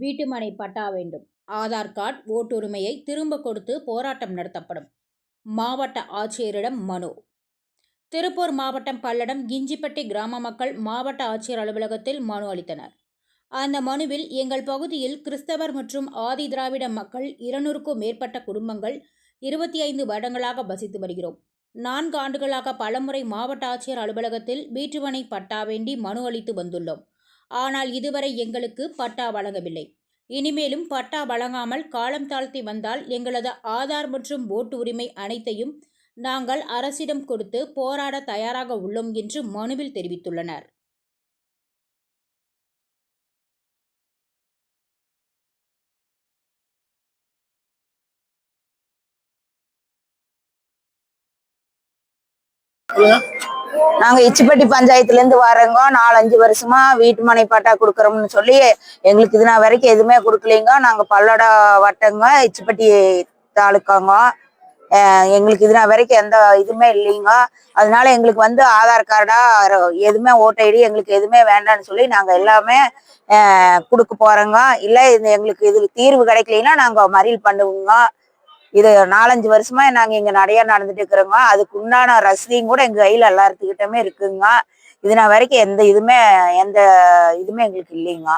வீட்டுமனை பட்டா வேண்டும். ஆதார் கார்டு ஓட்டுரிமையை திரும்ப கொடுத்து போராட்டம் நடத்தப்படும். மாவட்ட ஆட்சியரிடம் மனு. திருப்பூர் மாவட்டம் பல்லடம் கிஞ்சிப்பட்டி கிராம மக்கள் மாவட்ட ஆட்சியர் அலுவலகத்தில் மனு அளித்தனர். அந்த மனுவில் எங்கள் பகுதியில் கிறிஸ்தவர் மற்றும் ஆதி திராவிட மக்கள் இருநூறுக்கும் மேற்பட்ட குடும்பங்கள் இருபத்தி ஐந்து வருடங்களாக வசித்து வருகிறோம். நான்கு ஆண்டுகளாக பலமுறை மாவட்ட ஆட்சியர் அலுவலகத்தில் வீட்டுமனை பட்டா வேண்டி மனு அளித்து வந்துள்ளோம். ஆனால் இதுவரை எங்களுக்கு பட்டா வழங்கவில்லை. இனிமேலும் பட்டா வழங்காமல் காலம் தாழ்த்தி வந்தால் எங்களது ஆதார் மற்றும் ஓட்டு உரிமை அனைத்தையும் நாங்கள் அரசிடம் கொடுத்து போராட தயாராக உள்ளோம் என்று மனுவில் தெரிவித்துள்ளனர். நாங்க இச்சிப்பட்டி பஞ்சாயத்துல இருந்து வரோங்க. நாலஞ்சு வருஷமா வீட்டு மனை பட்டா கொடுக்குறோம்னு சொல்லி எங்களுக்கு இது நான் வரைக்கும் எதுவுமே கொடுக்கலைங்க. நாங்க பல்லடா வட்டங்க இச்சிப்பட்டி தாலுக்காங்க. எங்களுக்கு இது நான் வரைக்கும் எந்த இதுவுமே இல்லைங்க. அதனால எங்களுக்கு வந்து ஆதார் கார்டா எதுவுமே ஓட்டை ஐடி எங்களுக்கு எதுவுமே வேண்டாம்னு சொல்லி நாங்க எல்லாமே கொடுக்க போறோங்க. இல்ல இது எங்களுக்கு இதுக்கு தீர்வு கிடைக்கலைன்னா நாங்க மறியல் பண்ணுவோங்க. இது நாலஞ்சு வருஷமா நாங்க இங்க நடையா நடந்துட்டு இருக்கிறோங்க. அதுக்கு உண்டான ரசதியும் கூட எங்க கையில எல்லாத்துக்கிட்டமே இருக்குங்க. இது நான் வரைக்கும் எந்த இதுவுமே எந்த இதுமே எங்களுக்கு இல்லைங்க.